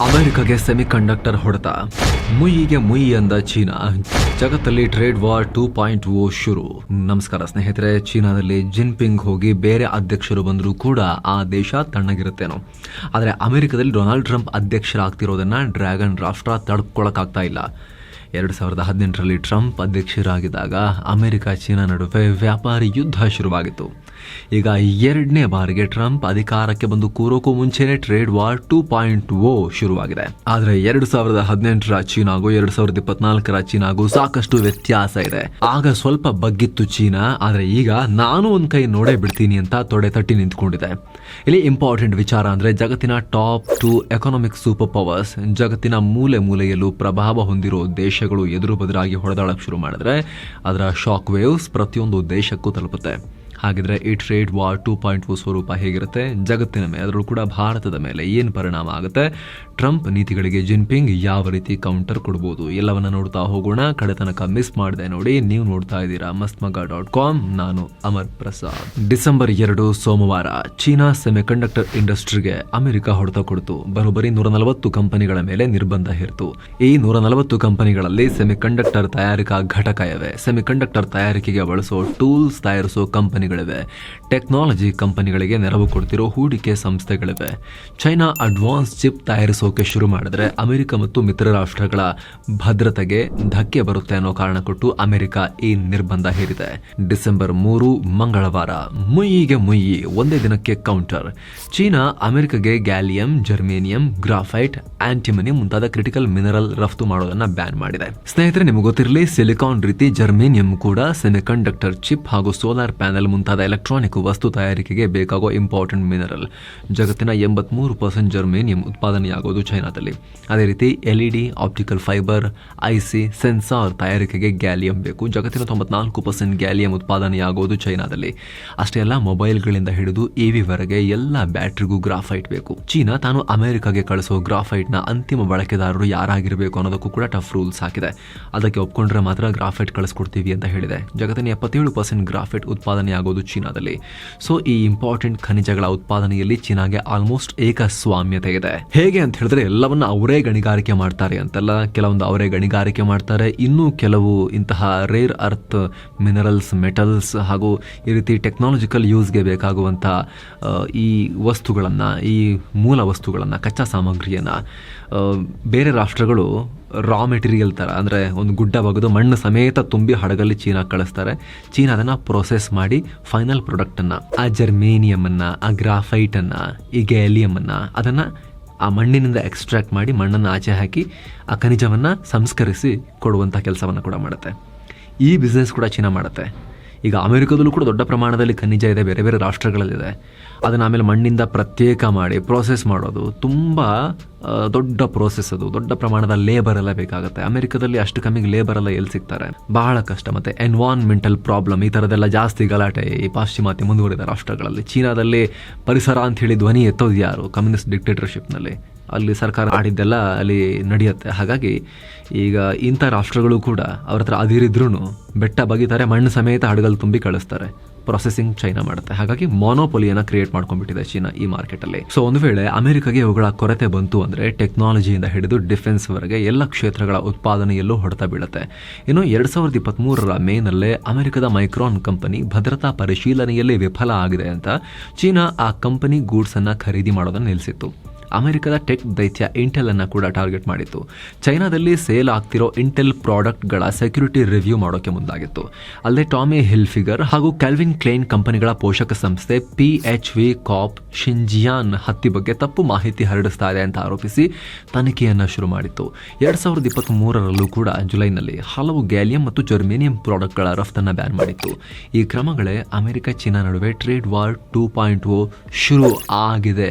ಅಮೆರಿಕಗೆ semiconductor ಹೊಡೆತ. ಮುಯಿಗೆ ಮುಯಿ ಅಂದ China. ಜಗತ್ತಲ್ಲಿ trade war two point O ಶುರು. ನಮಸ್ಕಾರ ಸ್ನೇಹಿತರೆ, ಚೀನಾದಲ್ಲಿ ಜಿನ್ಪಿಂಗ್ ಹೋಗಿ ಬೇರೆ ಅಧ್ಯಕ್ಷರು ಬಂದರೂ ಕೂಡ ಆ ದೇಶ ತಣ್ಣಗಿರುತ್ತೇನೋ. ಆದರೆ ಅಮೆರಿಕದಲ್ಲಿ ಡೊನಾಲ್ಡ್ ಟ್ರಂಪ್ ಅಧ್ಯಕ್ಷರಾಗ್ತಿರೋದನ್ನ ಡ್ರ್ಯಾಗನ್ ರಾಷ್ಟ್ರ ತಡ್ಕೊಳಕ್ಕಾಗ್ತಾ ಇಲ್ಲ. ಎರಡು ಸಾವಿರದ ಹದಿನೆಂಟರಲ್ಲಿ ಟ್ರಂಪ್ ಅಧ್ಯಕ್ಷರಾಗಿದ್ದಾಗ ಅಮೆರಿಕ ಚೀನಾ ನಡುವೆ ವ್ಯಾಪಾರಿ ಯುದ್ಧ ಶುರುವಾಗಿತ್ತು. ಈಗ ಎರಡನೇ ಬಾರಿಗೆ ಟ್ರಂಪ್ ಅಧಿಕಾರಕ್ಕೆ ಬಂದು ಕೂರೋಕ್ಕೂ ಮುಂಚೆನೆ trade war two point O ಶುರುವಾಗಿದೆ. ಆದರೆ ಎರಡು ಸಾವಿರದ ಹದಿನೆಂಟರ ಚೀನಾಗೂ ಎರಡು ಸಾವಿರದ ಇಪ್ಪತ್ನಾಲ್ಕರ ಚೀನಾಗೂ ಸಾಕಷ್ಟು ವ್ಯತ್ಯಾಸ ಇದೆ. ಆಗ ಸ್ವಲ್ಪ ಬಗ್ಗಿತ್ತು ಚೀನಾ, ಆದರೆ ಈಗ ನಾನು ಒಂದ್ ಕೈ ನೋಡೇ ಬಿಡ್ತೀನಿ ಅಂತ ತೊಡೆ ತಟ್ಟಿ ನಿಂತ್ಕೊಂಡಿದೆ. ಇಲ್ಲಿ ಇಂಪಾರ್ಟೆಂಟ್ ವಿಚಾರ ಅಂದ್ರೆ ಜಗತ್ತಿನ top two economic super powers, ಜಗತ್ತಿನ ಮೂಲೆ ಮೂಲೆಯಲ್ಲೂ ಪ್ರಭಾವ ಹೊಂದಿರೋ ದೇಶಗಳು ಎದುರು ಬದುರಾಗಿ ಹೊಡೆದಾಡಕ್ಕೆ ಶುರು ಮಾಡಿದ್ರೆ ಅದರ ಶಾಕ್ ವೇವ್ಸ್ ಪ್ರತಿಯೊಂದು ದೇಶಕ್ಕೂ ತಲುಪುತ್ತೆ. ಹಾಗಿದ್ರೆ ಈ trade war two point two ಸ್ವರೂಪ ಹೇಗಿರುತ್ತೆ? ಜಗತ್ತಿನ ಮೇಲೆ, ಅದರಲ್ಲೂ ಕೂಡ ಭಾರತದ ಮೇಲೆ ಏನು ಪರಿಣಾಮ ಆಗುತ್ತೆ? ಟ್ರಂಪ್ ನೀತಿಗಳಿಗೆ ಜಿನ್ಪಿಂಗ್ ಯಾವ ರೀತಿ ಕೌಂಟರ್ ಕೊಡ್ಬೋದು? ಎಲ್ಲವನ್ನ ನೋಡ್ತಾ ಹೋಗೋಣ. ಕಡೆ ತನಕ ಮಿಸ್ ಮಾಡಿದೆ ನೋಡಿ. ನೀವು ನೋಡ್ತಾ ಇದ್ದೀರಾ ಮಸ್ಮಗ ಡಾಟ್ ಕಾಮ್ ನಾನು ಅಮರ್ ಪ್ರಸಾದ್. ಡಿಸೆಂಬರ್ ಎರಡು, ಸೋಮವಾರ. ಚೀನಾ ಸೆಮಿಕಂಡಕ್ಟರ್ ಇಂಡಸ್ಟ್ರಿಗೆ ಅಮೆರಿಕ ಹೊಡೆತ ಕೊಡ್ತು. ಬರೋಬ್ಬರಿ ನೂರ ನಲವತ್ತು ಕಂಪನಿಗಳ ಮೇಲೆ ನಿರ್ಬಂಧ ಹೇರ್ತು. ಈ ನೂರ ನಲವತ್ತು ಕಂಪನಿಗಳಲ್ಲಿ ಸೆಮಿಕಂಡಕ್ಟರ್ ತಯಾರಿಕಾ ಘಟಕ ಇವೆ. ಸೆಮಿಕಂಡಕ್ಟರ್ ತಯಾರಿಕೆಗೆ ಬಳಸೋ ಟೂಲ್ಸ್ ತಯಾರಿಸೋ ಕಂಪನಿಗಳಿವೆ ಟೆಕ್ನಾಲಜಿ ಕಂಪನಿಗಳಿಗೆ ನೆರವು ಕೊಡ್ತಿರೋ ಹೂಡಿಕೆ ಸಂಸ್ಥೆಗಳಿವೆ. ಚೈನಾ ಅಡ್ವಾನ್ಸ್ ಚಿಪ್ ತಯಾರಿಸೋಕೆ ಶುರು ಮಾಡಿದ್ರೆ ಅಮೆರಿಕ ಮತ್ತು ಮಿತ್ರ ರಾಷ್ಟ್ರಗಳ ಭದ್ರತೆಗೆ ಧಕ್ಕೆ ಬರುತ್ತೆ ಅನ್ನೋ ಕಾರಣ ಕೊಟ್ಟು ಅಮೆರಿಕ ಈ ನಿರ್ಬಂಧ ಹೇರಿದೆ. ಡಿಸೆಂಬರ್ ಮೂರು, ಮಂಗಳವಾರ. ಮುಯ್ಯಿಗೆ ಮುಯ್ಯಿ, ಒಂದೇ ದಿನಕ್ಕೆ ಕೌಂಟರ್. ಚೀನಾ, ಅಮೆರಿಕಗೆ ಗ್ಯಾಲಿಯಂ, ಜರ್ಮೇನಿಯಂ, ಗ್ರಾಫೈಟ್, ಆಂಟಿಮನಿ ಮುಂತಾದ ಕ್ರಿಟಿಕಲ್ ಮಿನರಲ್ ರಫ್ತು ಮಾಡೋದನ್ನ ಬ್ಯಾನ್ ಮಾಡಿದೆ. ಸ್ನೇಹಿತರೆ, ನಿಮಗೆ ಗೊತ್ತಿರಲಿ, ಸಿಲಿಕಾನ್ ರೀತಿ ಜರ್ಮೇನಿಯಂ ಕೂಡ ಸೆಮಿಕಂಡಕ್ಟರ್ ಚಿಪ್ ಹಾಗೂ ಸೋಲಾರ್ ಪ್ಯಾನೆಲ್ ಮುಂತಾದ ಎಲೆಕ್ಟ್ರಾನಿಕ್ ವಸ್ತು ತಯಾರಿಕೆಗೆ ಬೇಕಾಗುವ ಇಂಪಾರ್ಟೆಂಟ್ ಮಿನರಲ್ ಜಗತ್ತಿನ ಎಂಬತ್ಮೂರು ಪರ್ಸೆಂಟ್ ಜರ್ಮೇನಿಯಂ ಉತ್ಪಾದನೆಯಾಗೋದು ಚೈನಾದಲ್ಲಿ. ಅದೇ ರೀತಿ LED optical fibre IC sensor ತಯಾರಿಕೆಗೆ ಗ್ಯಾಲಿಯಂ ಬೇಕು. ಜಗತ್ತಿನ ತೊಂಬತ್ನಾಲ್ಕು ಪರ್ಸೆಂಟ್ ಗ್ಯಾಲಿಯಂ ಉತ್ಪಾದನೆಯಾಗೋದು ಚೈನಾದಲ್ಲಿ. ಅಷ್ಟೇ ಅಲ್ಲ ಮೊಬೈಲ್ಗಳಿಂದ ಹಿಡಿದು ಇವಿವರೆಗೆ ಎಲ್ಲ ಬ್ಯಾಟ್ರಿಗೂ ಗ್ರಾಫೈಟ್ ಬೇಕು. ಚೀನಾ ತಾನು ಅಮೆರಿಕಾಗೆ ಕಳಿಸೋ ಗ್ರಾಫೈಟ್ನ ಅಂತಿಮ ಬಳಕೆದಾರರು ಯಾರಾಗಿರಬೇಕು ಅನ್ನೋದಕ್ಕೂ ಕೂಡ ಟಫ್ ರೂಲ್ಸ್ ಹಾಕಿದೆ. ಅದಕ್ಕೆ ಒಪ್ಕೊಂಡ್ರೆ ಮಾತ್ರ ಗ್ರಾಫೈಟ್ ಕಳಿಸ್ಕೊಡ್ತೀವಿ ಅಂತ ಹೇಳಿದೆ. ಜಗತ್ತಿನ ಎಪ್ಪತ್ತೇಳು ಪರ್ಸೆಂಟ್ ಗ್ರಾಫೈಟ್ ಉತ್ಪಾದನೆಯಾಗೋದು ಚೀನಾದಲ್ಲಿ. ಸೊ ಈ ಇಂಪಾರ್ಟೆಂಟ್ ಖನಿಜಗಳ ಉತ್ಪಾದನೆಯಲ್ಲಿ ಚೀನಾಗೆ ಆಲ್ಮೋಸ್ಟ್ ಏಕಸ್ವಾಮ್ಯತೆ ಇದೆ. ಹೇಗೆ ಅಂತ ಹೇಳಿದ್ರೆ, ಎಲ್ಲವನ್ನ ಅವರೇ ಗಣಿಗಾರಿಕೆ ಮಾಡ್ತಾರೆ ಅಂತೆಲ್ಲ. ಕೆಲವೊಂದು ಅವರೇ ಗಣಿಗಾರಿಕೆ ಮಾಡ್ತಾರೆ. ಇನ್ನೂ ಕೆಲವು ಇಂತಹ ರೇರ್ ಅರ್ತ್ ಮಿನರಲ್ಸ್ ಮೆಟಲ್ಸ್ ಹಾಗೂ ಈ ರೀತಿ ಟೆಕ್ನಾಲಜಿಕಲ್ ಯೂಸ್ಗೆ ಬೇಕಾಗುವಂಥ ಈ ವಸ್ತುಗಳನ್ನು, ಈ ಮೂಲ ವಸ್ತುಗಳನ್ನು, ಕಚ್ಚಾ ಸಾಮಗ್ರಿಯನ್ನು ಬೇರೆ ರಾಷ್ಟ್ರಗಳು ರಾ ಮೆಟೀರಿಯಲ್ ಥರ ಅಂದರೆ ಒಂದು ಗುಡ್ಡ ಬಗೆದು ಮಣ್ಣು ಸಮೇತ ತುಂಬಿ ಹಡಗಲ್ಲಿ ಚೀನಾ ಕಳಿಸ್ತಾರೆ. ಚೀನಾ ಅದನ್ನು ಪ್ರೊಸೆಸ್ ಮಾಡಿ ಫೈನಲ್ ಪ್ರಾಡಕ್ಟನ್ನು ಆ ಜರ್ಮೇನಿಯಮನ್ನು ಆ ಗ್ರಾಫೈಟನ್ನು ಈ ಗ್ಯಾಲಿಯಮನ್ನು ಅದನ್ನು ಆ ಮಣ್ಣಿನಿಂದ ಎಕ್ಸ್ಟ್ರಾಕ್ಟ್ ಮಾಡಿ ಮಣ್ಣನ್ನು ಆಚೆ ಹಾಕಿ ಆ ಖನಿಜವನ್ನು ಸಂಸ್ಕರಿಸಿ ಕೊಡುವಂಥ ಕೆಲಸವನ್ನು ಕೂಡ ಮಾಡುತ್ತೆ. ಈ ಬಿಸ್ನೆಸ್ ಕೂಡ ಚೀನಾ ಮಾಡುತ್ತೆ. ಈಗ ಅಮೆರಿಕದಲ್ಲೂ ಕೂಡ ದೊಡ್ಡ ಪ್ರಮಾಣದಲ್ಲಿ ಖನಿಜ ಇದೆ, ಬೇರೆ ಬೇರೆ ರಾಷ್ಟ್ರಗಳಲ್ಲಿದೆ. ಅದನ್ನು ಆಮೇಲೆ ಮಣ್ಣಿಂದ ಪ್ರತ್ಯೇಕ ಮಾಡಿ ಪ್ರೋಸೆಸ್ ಮಾಡೋದು ತುಂಬ ದೊಡ್ಡ ಪ್ರೋಸೆಸ್ ಅದು. ದೊಡ್ಡ ಪ್ರಮಾಣದ ಲೇಬರ್ ಎಲ್ಲ ಬೇಕಾಗುತ್ತೆ. ಅಮೆರಿಕದಲ್ಲಿ ಅಷ್ಟು ಕಮ್ಮಿಗೆ ಲೇಬರ್ ಎಲ್ಲ ಎಲ್ಲಿ ಸಿಗ್ತಾರೆ? ಬಹಳ ಕಷ್ಟ. ಮತ್ತೆ ಎನ್ವಾನ್ಮೆಂಟಲ್ ಪ್ರಾಬ್ಲಮ್ ಈ ಥರದೆಲ್ಲ ಜಾಸ್ತಿ ಗಲಾಟೆ ಈ ಪಾಶ್ಚಿಮಾತ್ಯ ಮುಂದುವರಿದ ರಾಷ್ಟ್ರಗಳಲ್ಲಿ. ಚೀನಾದಲ್ಲಿ ಪರಿಸರ ಅಂತ ಹೇಳಿ ಧ್ವನಿ ಎತ್ತೋದು ಯಾರು? ಕಮ್ಯುನಿಸ್ಟ್ ಡಿಕ್ಟೇಟರ್ಶಿಪ್ನಲ್ಲಿ ಅಲ್ಲಿ ಸರ್ಕಾರ ಆಡಿದ್ದೆಲ್ಲ ಅಲ್ಲಿ ನಡೆಯುತ್ತೆ. ಹಾಗಾಗಿ ಈಗ ಇಂಥ ರಾಷ್ಟ್ರಗಳು ಕೂಡ ಅವ್ರ ಹತ್ರ ಅದಿರಿದ್ರೂ ಬೆಟ್ಟ ಬಗೀತಾರೆ, ಮಣ್ಣು ಸಮೇತ ಹಡಗಲ್ಲಿ ತುಂಬಿ ಕಳಿಸ್ತಾರೆ. ಪ್ರೊಸೆಸಿಂಗ್ ಚೈನಾ ಮಾಡುತ್ತೆ. ಹಾಗಾಗಿ ಮೊನೋಪೊಲಿಯನ್ನು ಕ್ರಿಯೇಟ್ ಮಾಡ್ಕೊಂಡ್ಬಿಟ್ಟಿದೆ ಚೀನಾ ಈ ಮಾರ್ಕೆಟಲ್ಲಿ. ಸೊ ಒಂದು ವೇಳೆ ಅಮೆರಿಕಗೆ ಇವುಗಳ ಕೊರತೆ ಬಂತು ಅಂದರೆ ಟೆಕ್ನಾಲಜಿಯಿಂದ ಹಿಡಿದು ಡಿಫೆನ್ಸ್ ವರೆಗೆ ಎಲ್ಲ ಕ್ಷೇತ್ರಗಳ ಉತ್ಪಾದನೆಯಲ್ಲೂ ಹೊಡೆತ ಬೀಳುತ್ತೆ. ಇನ್ನು ಎರಡು ಸಾವಿರದ ಇಪ್ಪತ್ತ್ಮೂರರ ಮೇನಲ್ಲೇ ಅಮೆರಿಕದ ಮೈಕ್ರಾನ್ ಕಂಪನಿ ಭದ್ರತಾ ಪರಿಶೀಲನೆಯಲ್ಲಿ ವಿಫಲ ಆಗಿದೆ ಅಂತ ಚೀನಾ ಆ ಕಂಪನಿ ಗೂಡ್ಸನ್ನು ಖರೀದಿ ಮಾಡೋದನ್ನು ನಿಲ್ಲಿಸಿತ್ತು ಅಮೆರಿಕದ ಟೆಕ್ ದೈತ್ಯ ಇಂಟೆಲ್ ಅನ್ನು ಕೂಡ ಟಾರ್ಗೆಟ್ ಮಾಡಿತ್ತು. ಚೈನಾದಲ್ಲಿ ಸೇಲ್ ಆಗ್ತಿರೋ ಇಂಟೆಲ್ ಪ್ರಾಡಕ್ಟ್ಗಳ ಸೆಕ್ಯೂರಿಟಿ ರಿವ್ಯೂ ಮಾಡೋಕೆ ಮುಂದಾಗಿತ್ತು. ಅಲ್ಲದೆ ಟಾಮಿ ಹಿಲ್ಫಿಗರ್ ಹಾಗೂ ಕ್ಯಾಲ್ವಿನ್ ಕ್ಲೇನ್ ಕಂಪನಿಗಳ ಪೋಷಕ ಸಂಸ್ಥೆ P H V corp Xinjiang ಹತ್ತಿ ಬಗ್ಗೆ ತಪ್ಪು ಮಾಹಿತಿ ಹರಡಿಸ್ತಾ ಇದೆ ಅಂತ ಆರೋಪಿಸಿ ತನಿಖೆಯನ್ನು ಶುರು ಮಾಡಿತ್ತು. ಎರಡ್ ಸಾವಿರದ ಇಪ್ಪತ್ತ್ ಮೂರರಲ್ಲೂ ಕೂಡ ಜುಲೈನಲ್ಲಿ ಹಲವು ಗ್ಯಾಲಿಯಂ ಮತ್ತು ಜರ್ಮೇನಿಯಂ ಪ್ರಾಡಕ್ಟ್ಗಳ ರಫ್ತನ್ನು ಬ್ಯಾನ್ ಮಾಡಿತ್ತು. ಈ ಕ್ರಮಗಳೇ ಅಮೆರಿಕ ಚೀನಾ ನಡುವೆ trade war two point O ಶುರು ಆಗಿದೆ.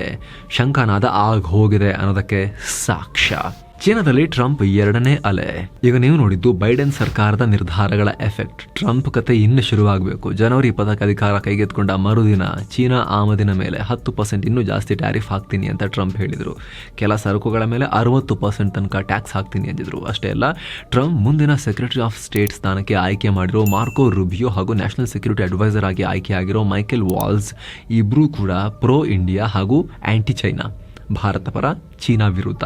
ಶಂಕನಾದ ಆಗ ಹೋಗಿದೆ ಅನ್ನೋದಕ್ಕೆ ಸಾಕ್ಷ್ಯ ಚೀನಾದಲ್ಲಿ ಟ್ರಂಪ್ ಎರಡನೇ ಅಲೆ. ಈಗ ನೀವು ನೋಡಿದ್ದು ಬೈಡೆನ್ ಸರ್ಕಾರದ ನಿರ್ಧಾರಗಳ ಎಫೆಕ್ಟ್. ಟ್ರಂಪ್ ಕತೆ ಇನ್ನು ಶುರುವಾಗಬೇಕು. ಜನವರಿ ಇಪ್ಪತ್ತಕ್ಕೆ ಅಧಿಕಾರ ಕೈಗೆತ್ತಿಕೊಂಡ ಮರುದಿನ ಚೀನಾ ಆಮದಿನ ಮೇಲೆ ಹತ್ತು ಪರ್ಸೆಂಟ್ ಇನ್ನೂ ಜಾಸ್ತಿ ಟ್ಯಾರಿಫ್ ಹಾಕ್ತೀನಿ ಅಂತ ಟ್ರಂಪ್ ಹೇಳಿದರು. ಕೆಲ ಸರಕುಗಳ ಮೇಲೆ ಅರವತ್ತು ಪರ್ಸೆಂಟ್ ತನಕ ಟ್ಯಾಕ್ಸ್ ಹಾಕ್ತೀನಿ ಅಂದಿದ್ರು. ಅಷ್ಟೇ ಅಲ್ಲ, ಟ್ರಂಪ್ ಮುಂದಿನ ಸೆಕ್ರೆಟರಿ ಆಫ್ ಸ್ಟೇಟ್ ಸ್ಥಾನಕ್ಕೆ ಆಯ್ಕೆ ಮಾಡಿರೋ ಮಾರ್ಕೋ ರುಬಿಯೋ ಹಾಗೂ ನ್ಯಾಷನಲ್ ಸೆಕ್ಯೂರಿಟಿ ಅಡ್ವೈಸರ್ ಆಗಿ ಆಯ್ಕೆ ಆಗಿರೋ ಮೈಕೆಲ್ ವಾಲ್ಸ್ ಇಬ್ಬರೂ ಕೂಡ ಪ್ರೋ ಇಂಡಿಯಾ ಹಾಗೂ ಆಂಟಿ ಚೈನಾ. ಭಾರತ ಪರ ಚೀನಾ ವಿರುದ್ಧ.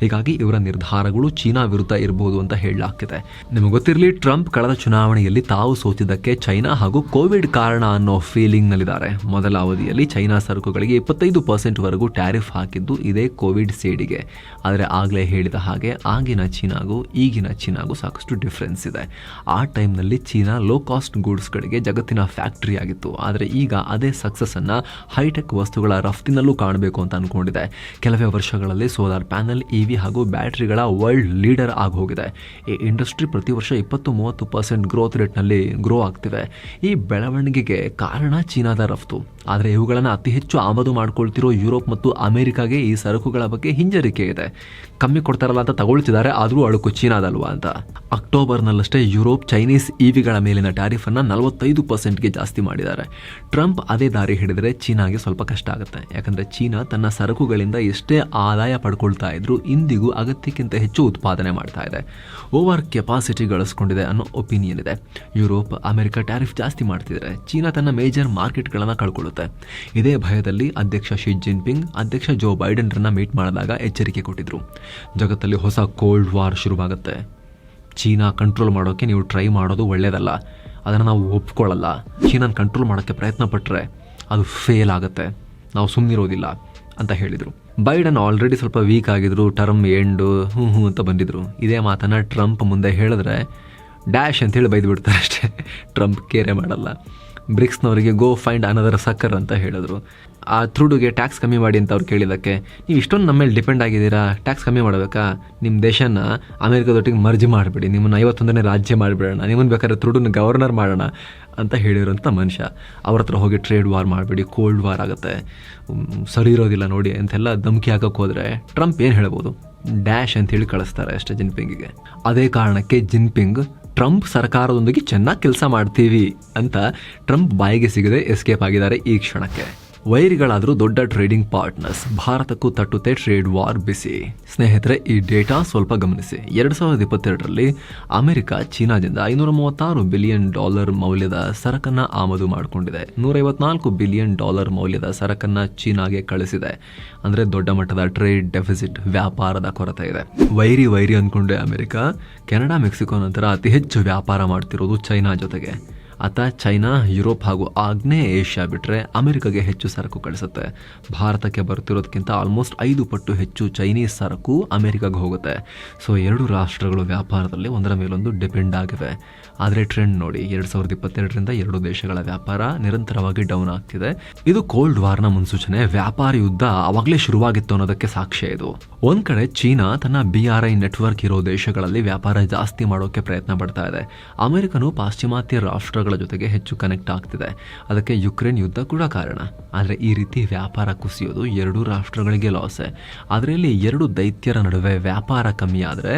ಹೀಗಾಗಿ ಇವರ ನಿರ್ಧಾರಗಳು ಚೀನಾ ವಿರುದ್ಧ ಇರಬಹುದು ಅಂತ ಹೇಳಲಾಗ್ತಿದೆ. ನಿಮಗೆ ಗೊತ್ತಿರಲಿ, ಟ್ರಂಪ್ ಕಳೆದ ಚುನಾವಣೆಯಲ್ಲಿ ತಾವು ಸೋತಿದ್ದಕ್ಕೆ ಚೈನಾ ಹಾಗೂ ಕೋವಿಡ್ ಕಾರಣ ಅನ್ನೋ ಫೀಲಿಂಗ್ನಲ್ಲಿದ್ದಾರೆ ಮೊದಲ ಅವಧಿಯಲ್ಲಿ ಚೈನಾ ಸರಕುಗಳಿಗೆ ಇಪ್ಪತ್ತೈದು ಪರ್ಸೆಂಟ್ ವರೆಗೂ ಟ್ಯಾರಿಫ್ ಹಾಕಿದ್ದು ಇದೇ ಕೋವಿಡ್ ಸೇಡಿಗೆ. ಆದರೆ ಆಗಲೇ ಹೇಳಿದ ಹಾಗೆ ಆಗಿನ ಚೀನಾಗೂ ಈಗಿನ ಚೀನಾಗೂ ಸಾಕಷ್ಟು ಡಿಫ್ರೆನ್ಸ್ ಇದೆ. ಆ ಟೈಮ್ನಲ್ಲಿ ಚೀನಾ ಲೋ ಕಾಸ್ಟ್ ಗೂಡ್ಸ್ಗಳಿಗೆ ಜಗತ್ತಿನ ಫ್ಯಾಕ್ಟರಿ ಆಗಿತ್ತು. ಆದರೆ ಈಗ ಅದೇ ಸಕ್ಸಸ್ಸನ್ನು ಹೈಟೆಕ್ ವಸ್ತುಗಳ ರಫ್ತಿನಲ್ಲೂ ಕಾಣಬೇಕು ಅಂತ ಅಂದ್ಕೊಂಡಿದೆ ಕೆಲವೇ ವರ್ಷಗಳಲ್ಲಿ ಸೋಲಾರ್ ಪ್ಯಾನೆಲ್ ವಿ ಹಾಗೂ ಬ್ಯಾಟರಿಗಳ ವರ್ಲ್ಡ್ ಲೀಡರ್ ಆಗಿ ಹೋಗಿದೆ ಈ ಇಂಡಸ್ಟ್ರಿ ಪ್ರತಿ ವರ್ಷ ಇಪ್ಪತ್ತು ಮೂವತ್ತು ಪರ್ಸೆಂಟ್ ಗ್ರೋತ್ ರೇಟ್ನಲ್ಲಿ ಗ್ರೋ ಆಗ್ತಿವೆ ಈ ಬೆಳವಣಿಗೆಗೆ ಕಾರಣ ಚೀನಾದ ರಫ್ತು. ಆದರೆ ಇವುಗಳನ್ನು ಅತಿ ಹೆಚ್ಚು ಆಮದು ಮಾಡ್ಕೊಳ್ತಿರೋ ಯುರೋಪ್ ಮತ್ತು ಅಮೆರಿಕಾಗೆ ಈ ಸರಕುಗಳ ಬಗ್ಗೆ ಹಿಂಜರಿಕೆ ಇದೆ. ಕಮ್ಮಿ ಕೊಡ್ತಾರಲ್ಲ ಅಂತ ತಗೊಳ್ತಿದ್ದಾರೆ, ಆದರೂ ಅಳುಕು ಚೀನಾದಲ್ವಾ ಅಂತ. ಅಕ್ಟೋಬರ್ನಲ್ಲಷ್ಟೇ ಯುರೋಪ್ ಚೈನೀಸ್ ಇವಿಗಳ ಮೇಲಿನ ಟ್ಯಾರಿಫ್ ಅನ್ನು ನಲವತ್ತೈದು ಪರ್ಸೆಂಟ್ಗೆ ಜಾಸ್ತಿ ಮಾಡಿದ್ದಾರೆ. ಟ್ರಂಪ್ ಅದೇ ದಾರಿ ಹಿಡಿದರೆ ಚೀನಾಗೆ ಸ್ವಲ್ಪ ಕಷ್ಟ ಆಗುತ್ತೆ. ಯಾಕಂದರೆ ಚೀನಾ ತನ್ನ ಸರಕುಗಳಿಂದ ಎಷ್ಟೇ ಆದಾಯ ಪಡ್ಕೊಳ್ತಾ ಇದ್ರು, ಇಂದಿಗೂ ಅಗತ್ಯಕ್ಕಿಂತ ಹೆಚ್ಚು ಉತ್ಪಾದನೆ ಮಾಡ್ತಾ ಇದೆ. ಓವರ್ ಕೆಪಾಸಿಟಿ ಗಳಿಸ್ಕೊಂಡಿದೆ ಅನ್ನೋ ಒಪಿನಿಯನ್ ಇದೆ. ಯುರೋಪ್ ಅಮೆರಿಕ ಟ್ಯಾರಿಫ್ ಜಾಸ್ತಿ ಮಾಡ್ತಿದ್ದಾರೆ ಚೀನಾ ತನ್ನ ಮೇಜರ್ ಮಾರ್ಕೆಟ್ಗಳನ್ನು ಕಳ್ಕೊಳ್ಳುತ್ತೆ. ಇದೇ ಭಯದಲ್ಲಿ ಅಧ್ಯಕ್ಷ ಶಿ ಜಿನ್ಪಿಂಗ್ ಅಧ್ಯಕ್ಷ ಜೋ ಬೈಡನ್ರನ್ನ ಮೀಟ್ ಮಾಡಿದಾಗ ಎಚ್ಚರಿಕೆ ಕೊಟ್ಟಿದ್ರು. ಜಗತ್ತಲ್ಲಿ ಹೊಸ ಕೋಲ್ಡ್ ವಾರ್ ಶುರುವಾಗುತ್ತೆ. ಚೀನಾ ಕಂಟ್ರೋಲ್ ಮಾಡೋಕ್ಕೆ ನೀವು ಟ್ರೈ ಮಾಡೋದು ಒಳ್ಳೆಯದಲ್ಲ ಅದನ್ನು ನಾವು ಒಪ್ಕೊಳ್ಳಲ್ಲ. ಚೀನಾನ ಕಂಟ್ರೋಲ್ ಮಾಡೋಕ್ಕೆ ಪ್ರಯತ್ನ ಪಟ್ಟರೆ ಅದು ಫೇಲ್ ಆಗುತ್ತೆ. ನಾವು ಸುಮ್ಮನಿರೋದಿಲ್ಲ ಅಂತ ಹೇಳಿದರು. ಬೈಡನ್ ಆಲ್ರೆಡಿ ಸ್ವಲ್ಪ ವೀಕ್ ಆಗಿದ್ರು ಟರ್ಮ್ ಎಂಡು ಹ್ಞೂ ಹ್ಞೂ ಅಂತ ಬಂದಿದ್ರು. ಇದೇ ಮಾತನ್ನು ಟ್ರಂಪ್ ಮುಂದೆ ಹೇಳಿದ್ರೆ ಡ್ಯಾಶ್ ಅಂತೇಳಿ ಬೈದು ಬಿಡ್ತಾರೆ ಅಷ್ಟೇ. ಟ್ರಂಪ್ ಕೇರೆ ಮಾಡಲ್ಲ. ಬ್ರಿಕ್ಸ್ನವರಿಗೆ ಗೋ ಫೈಂಡ್ ಅನದರ್ ಸಕ್ಕರ್ ಅಂತ ಹೇಳಿದ್ರು. ಆ ಥ್ರೂಡುಗೆ ಟ್ಯಾಕ್ಸ್ ಕಮ್ಮಿ ಮಾಡಿ ಅಂತ ಅವ್ರು ಕೇಳಿದ್ದಕ್ಕೆ, ನೀವು ಇಷ್ಟೊಂದು ನಮ್ಮ ಮೇಲೆ ಡಿಪೆಂಡ್ ಆಗಿದ್ದೀರಾ? ಟ್ಯಾಕ್ಸ್ ಕಮ್ಮಿ ಮಾಡಬೇಕಾ? ನಿಮ್ಮ ದೇಶನ ಅಮೆರಿಕದೊಟ್ಟಿಗೆ ಮರ್ಜಿ ಮಾಡಿಬಿಡಿ. ನಿಮ್ಮನ್ನು ಐವತ್ತೊಂದನೇ ರಾಜ್ಯ ಮಾಡಿಬಿಡೋಣ. ನಿಮ್ಮನ್ನು ಬೇಕಾದ್ರೆ ಥ್ರೂಡನ್ನು ಗವರ್ನರ್ ಮಾಡೋಣ. ಅಂತ ಹೇಳಿರೋಂಥ ಮನುಷ್ಯ. ಅವ್ರ ಹತ್ರ ಹೋಗಿ ಟ್ರೇಡ್ ವಾರ್ ಮಾಡಬೇಡಿ ಕೋಲ್ಡ್ ವಾರ್ ಆಗುತ್ತೆ. ಸರಿ ಇರೋದಿಲ್ಲ ನೋಡಿ ಅಂತೆಲ್ಲ ಧಮಕಿ ಹಾಕಕ್ಕೆ ಹೋದರೆ ಟ್ರಂಪ್ ಏನು ಹೇಳ್ಬೋದು? ಡ್ಯಾಶ್ ಅಂತ ಹೇಳಿ ಕಳಿಸ್ತಾರೆ ಅಷ್ಟೇ ಜಿನ್ಪಿಂಗಿಗೆ. ಅದೇ ಕಾರಣಕ್ಕೆ ಜಿನ್ಪಿಂಗ್ ಟ್ರಂಪ್ ಸರ್ಕಾರದೊಂದಿಗೆ ಚೆನ್ನಾಗಿ ಕೆಲಸ ಮಾಡ್ತೀವಿ ಅಂತ ಟ್ರಂಪ್ ಬಾಯಿಗೆ ಸಿಗದೆ ಎಸ್ಕೇಪ್ ಆಗಿದ್ದಾರೆ ಈ ಕ್ಷಣಕ್ಕೆ. ವೈರಿಗಳಾದರೂ ದೊಡ್ಡ ಟ್ರೇಡಿಂಗ್ ಪಾರ್ಟ್ನರ್ಸ್ ಭಾರತಕ್ಕೂ ತಟ್ಟುತ್ತೆ ಟ್ರೇಡ್ ವಾರ್ ಬಿಸಿ ಸ್ನೇಹಿತರೆ, ಈ ಡೇಟಾ ಸ್ವಲ್ಪ ಗಮನಿಸಿ. ಎರಡು ಸಾವಿರದ ಇಪ್ಪತ್ತೆರಡರಲ್ಲಿ ಅಮೆರಿಕ ಚೀನಾದಿಂದ ಐನೂರ ಮೂವತ್ತಾರು ಬಿಲಿಯನ್ ಡಾಲರ್ ಮೌಲ್ಯದ ಸರಕನ್ನ ಆಮದು ಮಾಡಿಕೊಂಡಿದೆ. ನೂರೈವತ್ನಾಲ್ಕು ಬಿಲಿಯನ್ ಡಾಲರ್ ಮೌಲ್ಯದ ಸರಕನ್ನ ಚೀನಾಗೆ ಕಳಿಸಿದೆ. ಅಂದರೆ ದೊಡ್ಡ ಮಟ್ಟದ ಟ್ರೇಡ್ ಡೆಫಿಸಿಟ್ ವ್ಯಾಪಾರದ ಕೊರತೆ ಇದೆ. ವೈರಿ ವೈರಿ ಅಂದ್ಕೊಂಡೆ ಅಮೆರಿಕ. ಕೆನಡಾ, ಮೆಕ್ಸಿಕೋ ನಂತರ ಅತಿ ಹೆಚ್ಚು ವ್ಯಾಪಾರ ಮಾಡ್ತಿರೋದು ಚೈನಾ ಜೊತೆಗೆ. ಆತ ಚೈನಾ, ಯುರೋಪ್ ಹಾಗೂ ಆಗ್ನೇಯ ಏಷ್ಯಾ ಬಿಟ್ಟರೆ ಅಮೆರಿಕಗೆ ಹೆಚ್ಚು ಸರಕು ಕಳಿಸುತ್ತೆ. ಭಾರತಕ್ಕೆ ಬರುತ್ತಿರೋದಕ್ಕಿಂತ ಆಲ್ಮೋಸ್ಟ್ ಐದು ಪಟ್ಟು ಹೆಚ್ಚು ಚೈನೀಸ್ ಸರಕು ಅಮೆರಿಕಗೆ ಹೋಗುತ್ತೆ. ಸೊ ಎರಡು ರಾಷ್ಟ್ರಗಳು ವ್ಯಾಪಾರದಲ್ಲಿ ಒಂದರ ಮೇಲೊಂದು ಡಿಪೆಂಡ್ ಆಗಿವೆ. ಆದರೆ ಟ್ರೆಂಡ್ ನೋಡಿ, ಎರಡು ಸಾವಿರದ ಇಪ್ಪತ್ತೆರಡರಿಂದ ಎರಡು ದೇಶಗಳ ವ್ಯಾಪಾರ ನಿರಂತರವಾಗಿ ಡೌನ್ ಆಗ್ತಿದೆ. ಇದು ಕೋಲ್ಡ್ ವಾರ್ನ ಮುನ್ಸೂಚನೆ, ವ್ಯಾಪಾರ ಯುದ್ಧ ಅವಾಗಲೇ ಶುರುವಾಗಿತ್ತು ಅನ್ನೋದಕ್ಕೆ ಸಾಕ್ಷ್ಯ ಇದು. ಒಂದ್ ಕಡೆ ಚೀನಾ ತನ್ನ ಬಿ ಆರ್ ಐ ನೆಟ್ವರ್ಕ್ ಇರೋ ದೇಶಗಳಲ್ಲಿ ವ್ಯಾಪಾರ ಜಾಸ್ತಿ ಮಾಡೋಕೆ ಪ್ರಯತ್ನ ಪಡ್ತಾ ಇದೆ. ಅಮೆರಿಕನು ಪಾಶ್ಚಿಮಾತ್ಯ ರಾಷ್ಟ್ರಗಳ ಜೊತೆಗೆ ಹೆಚ್ಚು ಕನೆಕ್ಟ್ ಆಗ್ತಿದೆ. ಅದಕ್ಕೆ ಯುಕ್ರೇನ್ ಯುದ್ಧ ಕೂಡ ಕಾರಣ. ಆದರೆ ಈ ರೀತಿ ವ್ಯಾಪಾರ ಕುಸಿಯೋದು ಎರಡೂ ರಾಷ್ಟ್ರಗಳಿಗೆ ಲಾಸೆ ಅದರಲ್ಲಿ ಎರಡು ದೈತ್ಯರ ನಡುವೆ ವ್ಯಾಪಾರ ಕಮ್ಮಿ ಆದರೆ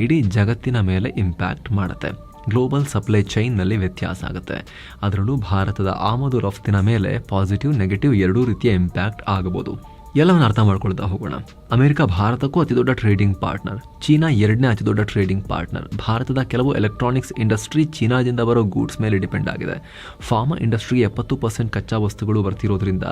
ಇಡೀ ಜಗತ್ತಿನ ಮೇಲೆ ಇಂಪ್ಯಾಕ್ಟ್ ಮಾಡುತ್ತೆ. ಗ್ಲೋಬಲ್ ಸಪ್ಲೈ ಚೈನ್ನಲ್ಲಿ ವ್ಯತ್ಯಾಸ ಆಗುತ್ತೆ. ಅದರಲ್ಲೂ ಭಾರತದ ಆಮದು ರಫ್ತಿನ ಮೇಲೆ ಪಾಸಿಟಿವ್ ನೆಗೆಟಿವ್ ಎರಡೂ ರೀತಿಯ ಇಂಪ್ಯಾಕ್ಟ್ ಆಗಬಹುದು ಎಲ್ಲವನ್ನು ಅರ್ಥ ಮಾಡ್ಕೊಳ್ತಾ ಹೋಗೋಣ. ಅಮೆರಿಕ ಭಾರತಕ್ಕೂ ಅತಿದೊಡ್ಡ ಟ್ರೇಡಿಂಗ್ ಪಾರ್ಟ್ನರ್. ಚೀನಾ ಎರಡನೇ ಅತಿದೊಡ್ಡ ಟ್ರೇಡಿಂಗ್ ಪಾರ್ಟ್ನರ್. ಭಾರತದ ಕೆಲವು ಎಲೆಕ್ಟ್ರಾನಿಕ್ಸ್ ಇಂಡಸ್ಟ್ರಿ ಚೀನಾದಿಂದ ಬರೋ ಗೂಡ್ಸ್ ಮೇಲೆ ಡಿಪೆಂಡ್ ಆಗಿದೆ. ಫಾರ್ಮಾ ಇಂಡಸ್ಟ್ರಿಗೆ ಎಪ್ಪತ್ತು ಪರ್ಸೆಂಟ್ ಕಚ್ಚಾ ವಸ್ತುಗಳು ಬರ್ತಿರೋದ್ರಿಂದ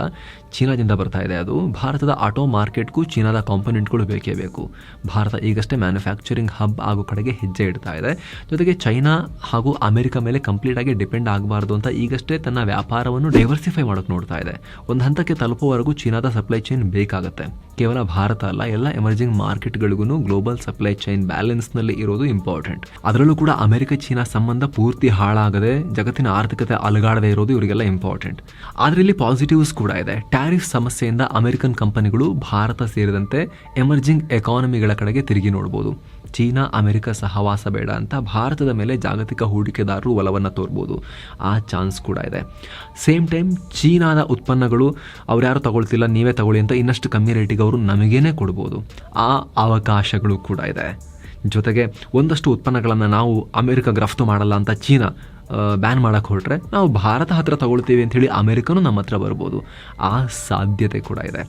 ಚೀನಾದಿಂದ ಬರ್ತಾ ಇದೆ ಅದು. ಭಾರತದ ಆಟೋ ಮಾರ್ಕೆಟ್ಗೂ ಚೀನಾದ ಕಾಂಪೊನೆಂಟ್ಗಳು ಬೇಕೇ ಬೇಕು. ಭಾರತ ಈಗಷ್ಟೇ ಮ್ಯಾನುಫ್ಯಾಕ್ಚರಿಂಗ್ ಹಬ್ ಆಗೋ ಕಡೆಗೆ ಹೆಜ್ಜೆ ಇಡ್ತಾ ಇದೆ. ಜೊತೆಗೆ ಚೈನಾ ಹಾಗೂ ಅಮೆರಿಕ ಮೇಲೆ ಕಂಪ್ಲೀಟ್ ಆಗಿ ಡಿಪೆಂಡ್ ಆಗಬಾರ್ದು ಅಂತ ಈಗಷ್ಟೇ ತನ್ನ ವ್ಯಾಪಾರವನ್ನು ಡೈವರ್ಸಿಫೈ ಮಾಡೋಕೆ ನೋಡ್ತಾ ಇದೆ. ಒಂದು ಹಂತಕ್ಕೆ ತಲುಪುವವರೆಗೂ ಚೀನಾದ ಸಪ್ಲೈ ಚೈನ್ ಬೇಕಾಗುತ್ತೆ. ಕೇವಲ ಭಾರತ ಅಲ್ಲ ಎಲ್ಲ ಎಮರ್ಜಿಂಗ್ ಮಾರ್ಕೆಟ್ಗಳಿಗೂ ಗ್ಲೋಬಲ್ ಸಪ್ಲೈ ಚೈನ್ ಬ್ಯಾಲೆನ್ಸ್ನಲ್ಲಿ ಇರೋದು ಇಂಪಾರ್ಟೆಂಟ್ ಅದರಲ್ಲೂ ಕೂಡ ಅಮೆರಿಕ ಚೀನಾ ಸಂಬಂಧ ಪೂರ್ತಿ ಹಾಳಾಗದೆ ಜಗತ್ತಿನ ಆರ್ಥಿಕತೆ ಅಲಗಾಡದೆ ಇರೋದು ಇವರಿಗೆಲ್ಲ ಇಂಪಾರ್ಟೆಂಟ್ ಆದ್ರೆ ಇಲ್ಲಿ ಪಾಸಿಟಿವ್ಸ್ ಕೂಡ ಇದೆ. ಟ್ಯಾರಿಫ್ ಸಮಸ್ಯೆಯಿಂದ ಅಮೆರಿಕನ್ ಕಂಪನಿಗಳು ಭಾರತ ಸೇರಿದಂತೆ ಎಮರ್ಜಿಂಗ್ ಎಕಾನಮಿಗಳ ಕಡೆಗೆ ತಿರುಗಿ ನೋಡ್ಬೋದು. ಚೀನಾ, ಅಮೆರಿಕ ಸಹವಾಸ ಬೇಡ ಅಂತ ಭಾರತದ ಮೇಲೆ ಜಾಗತಿಕ ಹೂಡಿಕೆದಾರರು ಒಲವನ್ನು ತೋರ್ಬೋದು. ಆ ಚಾನ್ಸ್ ಕೂಡ ಇದೆ. ಸೇಮ್ ಟೈಮ್ ಚೀನಾದ ಉತ್ಪನ್ನಗಳು ಅವ್ರು ಯಾರು ತಗೊಳ್ತಿಲ್ಲ, ನೀವೇ ತಗೊಳ್ಳಿ ಅಂತ ಇನ್ನಷ್ಟು ಕಮ್ಮಿ ರೇಟಿಗೆ ಅವರು ನಮಗೇನೆ ಕೊಡ್ಬೋದು. ಆ ಅವಕಾಶಗಳು ಕೂಡ ಇದೆ. ಜೊತೆಗೆ ಒಂದಷ್ಟು ಉತ್ಪನ್ನಗಳನ್ನು ನಾವು ಅಮೆರಿಕಾಗೆ ರಫ್ತು ಮಾಡಲ್ಲ ಅಂತ ಚೀನಾ ಬ್ಯಾನ್ ಮಾಡೋಕ್ಕೆ ಹೊರಟ್ರೆ ನಾವು ಭಾರತ ಹತ್ರ ತಗೊಳ್ತೀವಿ ಹೇಳಿ ಅಮೆರಿಕನೂ ನಮ್ಮ ಹತ್ರ ಬರ್ಬೋದು. ಆ ಸಾಧ್ಯತೆ ಕೂಡ ಇದೆ.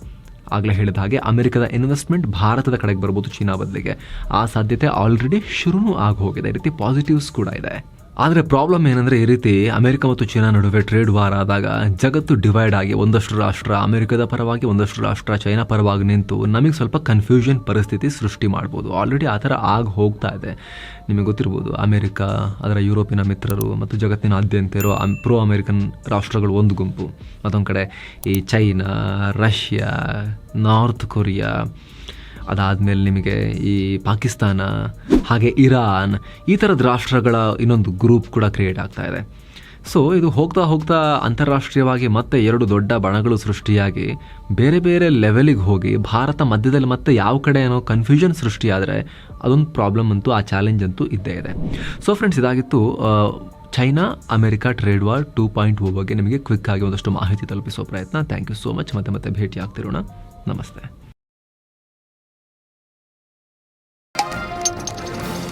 ಆಗಲೇ ಹೇಳಿದ ಹಾಗೆ ಅಮೆರಿಕದ ಇನ್ವೆಸ್ಟ್ಮೆಂಟ್ ಭಾರತದ ಕಡೆಗೆ ಬರ್ಬೋದು ಚೀನಾ ಬದಲಿಗೆ. ಆ ಸಾಧ್ಯತೆ ಆಲ್ರೆಡಿ ಶುರುನೂ ಆಗಿ ಹೋಗಿದೆ ರೀತಿ ಪಾಸಿಟಿವ್ಸ್ ಕೂಡ ಇದೆ. ಆದರೆ ಪ್ರಾಬ್ಲಮ್ ಏನಂದರೆ ಈ ರೀತಿ ಅಮೆರಿಕ ಮತ್ತು ಚೀನಾ ನಡುವೆ ಟ್ರೇಡ್ ವಾರ್ ಆದಾಗ ಜಗತ್ತು ಡಿವೈಡ್ ಆಗಿ ಒಂದಷ್ಟು ರಾಷ್ಟ್ರ ಅಮೆರಿಕದ ಪರವಾಗಿ, ಒಂದಷ್ಟು ರಾಷ್ಟ್ರ ಚೈನಾ ಪರವಾಗಿ ನಿಂತು ನಮಗೆ ಸ್ವಲ್ಪ ಕನ್ಫ್ಯೂಷನ್ ಪರಿಸ್ಥಿತಿ ಸೃಷ್ಟಿ ಮಾಡ್ಬೋದು. ಆಲ್ರೆಡಿ ಆ ಥರ ಆಗಿ ಹೋಗ್ತಾ ಇದೆ. ನಿಮಗೆ ಗೊತ್ತಿರ್ಬೋದು, ಅಮೆರಿಕ, ಅದರ ಯುರೋಪಿನ ಮಿತ್ರರು ಮತ್ತು ಜಗತ್ತಿನಾದ್ಯಂತ ಇರೋ ಪ್ರೋ ಅಮೆರಿಕನ್ ರಾಷ್ಟ್ರಗಳು ಒಂದು ಗುಂಪು. ಮತ್ತೊಂದು ಕಡೆ ಈ ಚೈನಾ, ರಷ್ಯಾ, ನಾರ್ತ್ ಕೊರಿಯಾ ಅದಾದಮೇಲೆ ನಿಮಗೆ ಈ ಪಾಕಿಸ್ತಾನ, ಹಾಗೆ ಇರಾನ್, ಈ ಥರದ ರಾಷ್ಟ್ರಗಳ ಇನ್ನೊಂದು ಗ್ರೂಪ್ ಕೂಡ ಕ್ರಿಯೇಟ್ ಆಗ್ತಾ ಇದೆ. ಸೊ ಇದು ಹೋಗ್ತಾ ಹೋಗ್ತಾ ಅಂತಾರಾಷ್ಟ್ರೀಯವಾಗಿ ಮತ್ತೆ ಎರಡು ದೊಡ್ಡ ಬಣಗಳು ಸೃಷ್ಟಿಯಾಗಿ ಬೇರೆ ಬೇರೆ ಲೆವೆಲಿಗೆ ಹೋಗಿ ಭಾರತ ಮಧ್ಯದಲ್ಲಿ ಮತ್ತೆ ಯಾವ ಕಡೆ ಏನೋ ಕನ್ಫ್ಯೂಷನ್ ಸೃಷ್ಟಿಯಾದರೆ ಅದೊಂದು ಪ್ರಾಬ್ಲಮ್ ಅಂತೂ, ಆ ಚಾಲೆಂಜ್ ಅಂತೂ ಇದ್ದೇ ಇದೆ. ಸೊ ಫ್ರೆಂಡ್ಸ್ ಇದಾಗಿತ್ತು China America trade war two point O ಬಗ್ಗೆ ನಿಮಗೆ ಕ್ವಿಕ್ ಆಗಿ ಒಂದಷ್ಟು ಮಾಹಿತಿ ತಲುಪಿಸೋ ಪ್ರಯತ್ನ. ಥ್ಯಾಂಕ್ ಯು ಸೋ ಮಚ್ ಮತ್ತೆ ಮತ್ತೆ ಭೇಟಿ ಆಗ್ತಿರೋಣ ನಮಸ್ತೆ.